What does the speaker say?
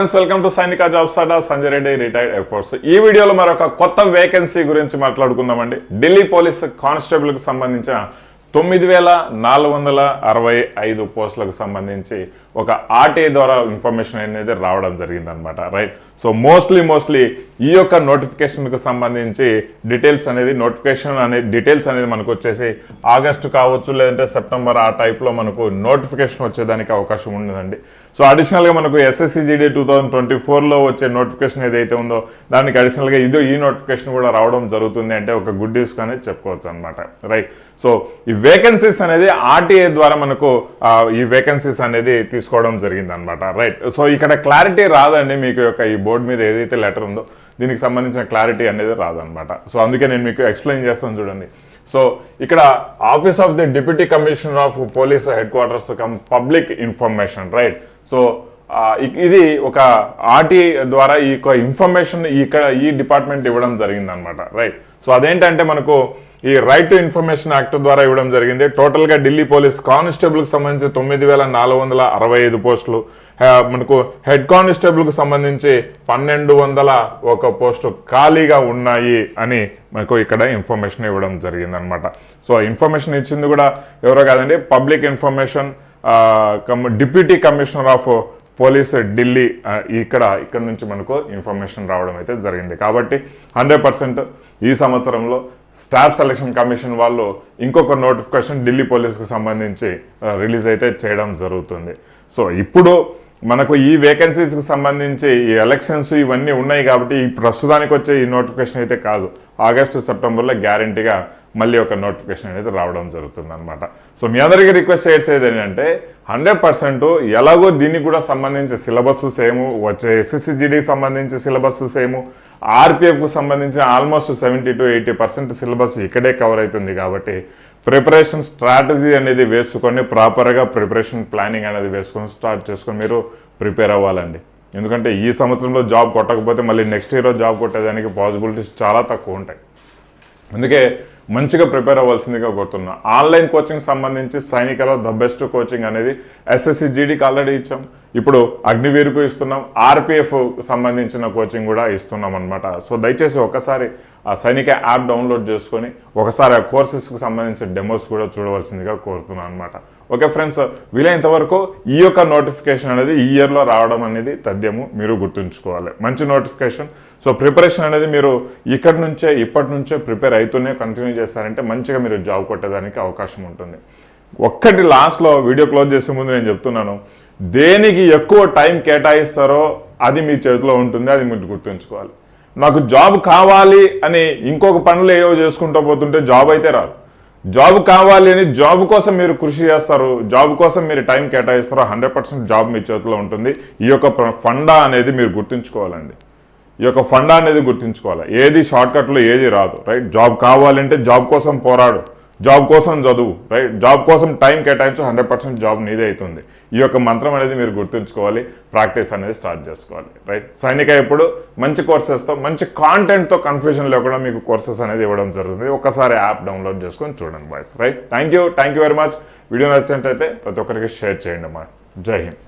Friends welcome to Sainika jobs Adda Sanjay Reddy retired air force ఈ వీడియోలో మరొక కొత్త వేకెన్సీ గురించి మాట్లాడుకుందామండి. ఢిల్లీ పోలీస్ కానిస్టేబుల్కి సంబంధించిన తొమ్మిది వేల నాలుగు వందల అరవై ఐదు పోస్టులకు సంబంధించి ఒక ఆర్టీఐ ద్వారా ఇన్ఫర్మేషన్ అనేది రావడం జరిగిందనమాట రైట్ సో మోస్ట్లీ మోస్ట్లీ ఈ యొక్క నోటిఫికేషన్కి సంబంధించి డీటెయిల్స్ అనేది నోటిఫికేషన్ అనేది డీటెయిల్స్ అనేది మనకు వచ్చేసి ఆగస్టు కావచ్చు లేదంటే సెప్టెంబర్ ఆ టైప్లో మనకు నోటిఫికేషన్ వచ్చేదానికి అవకాశం ఉండదండి. సో అడిషనల్గా మనకు ఎస్ఎస్సిజిడి టూ థౌజండ్ ట్వంటీ ఫోర్లో వచ్చే నోటిఫికేషన్ ఏదైతే ఉందో దానికి అడిషనల్గా ఇది ఈ నోటిఫికేషన్ కూడా రావడం జరుగుతుంది అంటే ఒక గుడ్ న్యూస్ అనేది చెప్పుకోవచ్చు అనమాట రైట్ సో ఈ వేకెన్సీస్ అనేది ఆర్టీఏ ద్వారా మనకు ఈ వేకెన్సీస్ అనేది తీసుకోవడం జరిగింది అనమాట రైట్ సో ఇక్కడ క్లారిటీ రాదండి మీకు యొక్క ఈ బోర్డు మీద ఏదైతే లెటర్ ఉందో. దీనికి సంబంధించిన క్లారిటీ అనేది రాదనమాట సో అందుకే నేను మీకు ఎక్స్ప్లెయిన్ చేస్తాను చూడండి. సో ఇక్కడ office of the deputy commissioner of police headquarters cum public information right so ఇది ఒక ఆర్టీ ద్వారా ఈ యొక్క ఇన్ఫర్మేషన్ ఇక్కడ ఈ డిపార్ట్మెంట్ ఇవ్వడం జరిగింది అనమాట రైట్ సో అదేంటంటే మనకు ఈ రైట్ టు ఇన్ఫర్మేషన్ యాక్ట్ ద్వారా ఇవ్వడం జరిగింది. టోటల్గా ఢిల్లీ పోలీస్ కానిస్టేబుల్కి సంబంధించి తొమ్మిది వేల నాలుగు వందల అరవై ఐదు పోస్టులు మనకు హెడ్ కానిస్టేబుల్కి సంబంధించి పన్నెండు వందల ఒక పోస్టు ఖాళీగా ఉన్నాయి అని మనకు ఇక్కడ ఇన్ఫర్మేషన్ ఇవ్వడం జరిగింది అనమాట సో ఇన్ఫర్మేషన్ ఇచ్చింది కూడా ఎవరో కాదండి public information deputy commissioner of police Delhi ఇక్కడ ఇక్కడ నుంచి మనకు ఇన్ఫర్మేషన్ రావడం అయితే జరిగింది. కాబట్టి హండ్రెడ్ పర్సెంట్ ఈ సంవత్సరంలో స్టాఫ్ సెలక్షన్ కమిషన్ వాళ్ళు ఇంకొక నోటిఫికేషన్ ఢిల్లీ పోలీస్కి సంబంధించి రిలీజ్ అయితే చేయడం జరుగుతుంది. సో ఇప్పుడు మనకు ఈ వేకెన్సీస్కి సంబంధించి ఈ ఎలక్షన్స్ ఇవన్నీ ఉన్నాయి కాబట్టి ఈ ప్రస్తుతానికి వచ్చే ఈ నోటిఫికేషన్ అయితే కాదు. ఆగస్టు సెప్టెంబర్లో గ్యారంటీగా మళ్ళీ ఒక నోటిఫికేషన్ అనేది రావడం జరుగుతుంది అనమాట సో మీ అందరికీ రిక్వెస్ట్ చేసేది ఏంటంటే హండ్రెడ్ పర్సెంట్ ఎలాగో దీనికి కూడా సంబంధించి సిలబస్ సేము వచ్చే ఎస్ఎస్సిజిడికి సంబంధించి సిలబస్ సేము ఆర్పిఎఫ్కు సంబంధించిన almost seventy to eighty percent syllabus ఇక్కడే కవర్ అవుతుంది కాబట్టి ప్రిపరేషన్ స్ట్రాటజీ అనేది వేసుకొని ప్రాపర్గా ప్రిపరేషన్ ప్లానింగ్ అనేది వేసుకొని స్టార్ట్ చేసుకొని మీరు ప్రిపేర్ అవ్వాలండి. ఎందుకంటే ఈ సంవత్సరంలో జాబ్ కొట్టకపోతే మళ్ళీ నెక్స్ట్ ఇయర్లో జాబ్ కొట్టేదానికి పాసిబిలిటీస్ చాలా తక్కువ ఉంటాయి. అందుకే మంచిగా ప్రిపేర్ అవ్వాల్సిందిగా కోరుతున్నా. ఆన్లైన్ కోచింగ్ సంబంధించి సైనికలో ద బెస్ట్ కోచింగ్ అనేది ఎస్ఎస్సి జీడీకి ఆల్రెడీ ఇచ్చాం. ఇప్పుడు అగ్నివీరుకు ఇస్తున్నాం. ఆర్పిఎఫ్ సంబంధించిన కోచింగ్ కూడా ఇస్తున్నాం అనమాట సో దయచేసి ఒకసారి ఆ సైనిక యాప్ డౌన్లోడ్ చేసుకొని ఒకసారి ఆ కోర్సెస్కి సంబంధించిన డెమోస్ కూడా చూడవలసిందిగా కోరుతున్నాను అనమాట ఓకే ఫ్రెండ్స్ వీలైనంత వరకు ఈ యొక్క నోటిఫికేషన్ అనేది ఈ ఇయర్లో రావడం అనేది తథ్యము. మీరు గుర్తుంచుకోవాలి. మంచి నోటిఫికేషన్. సో ప్రిపరేషన్ అనేది మీరు ఇక్కడి నుంచే ఇప్పటి నుంచే ప్రిపేర్ అవుతూనే కంటిన్యూ చేస్తారంటే మంచిగా మీరు జాబ్ కొట్టేదానికి అవకాశం ఉంటుంది. ఒక్కటి లాస్ట్లో వీడియో క్లోజ్ చేసే ముందు నేను చెప్తున్నాను. దేనికి ఎక్కువ టైం కేటాయిస్తారో అది మీ చేతిలో ఉంటుంది అది మీరు గుర్తుంచుకోవాలి. నాకు జాబ్ కావాలి అని ఇంకొక పనులు ఏవో చేసుకుంటూ పోతుంటే జాబ్ అయితే రాదు. జాబ్ కావాలి అని జాబ్ కోసం మీరు కృషి చేస్తారు జాబ్ కోసం మీరు టైం కేటాయిస్తారో హండ్రెడ్ పర్సెంట్ జాబ్ మీ చేతిలో ఉంటుంది. ఈ యొక్క ఫండా అనేది మీరు గుర్తుంచుకోవాలండి. ఈ యొక్క ఫండా అనేది గుర్తుంచుకోవాలి. ఏది షార్ట్కట్లో ఏది రాదు రైట్ జాబ్ కావాలంటే జాబ్ కోసం పోరాడు జాబ్ కోసం చదువు రైట్ జాబ్ కోసం టైం కేటాయించు హండ్రెడ్ పర్సెంట్ జాబ్ నీదే అవుతుంది. ఈ యొక్క మంత్రం అనేది మీరు గుర్తుంచుకోవాలి ప్రాక్టీస్ అనేది స్టార్ట్ చేసుకోవాలి రైట్ సైనిక ఇప్పుడు మంచి కోర్సెస్తో మంచి కాంటెంట్తో కన్ఫ్యూజన్ లేకుండా మీకు కోర్సెస్ అనేది ఇవ్వడం జరుగుతుంది. ఒకసారి యాప్ డౌన్లోడ్ చేసుకొని చూడండి boys right thank you thank you very much video నచ్చినట్టయితే ప్రతి ఒక్కరికి షేర్ చేయండి అమ్మా జై హింద్.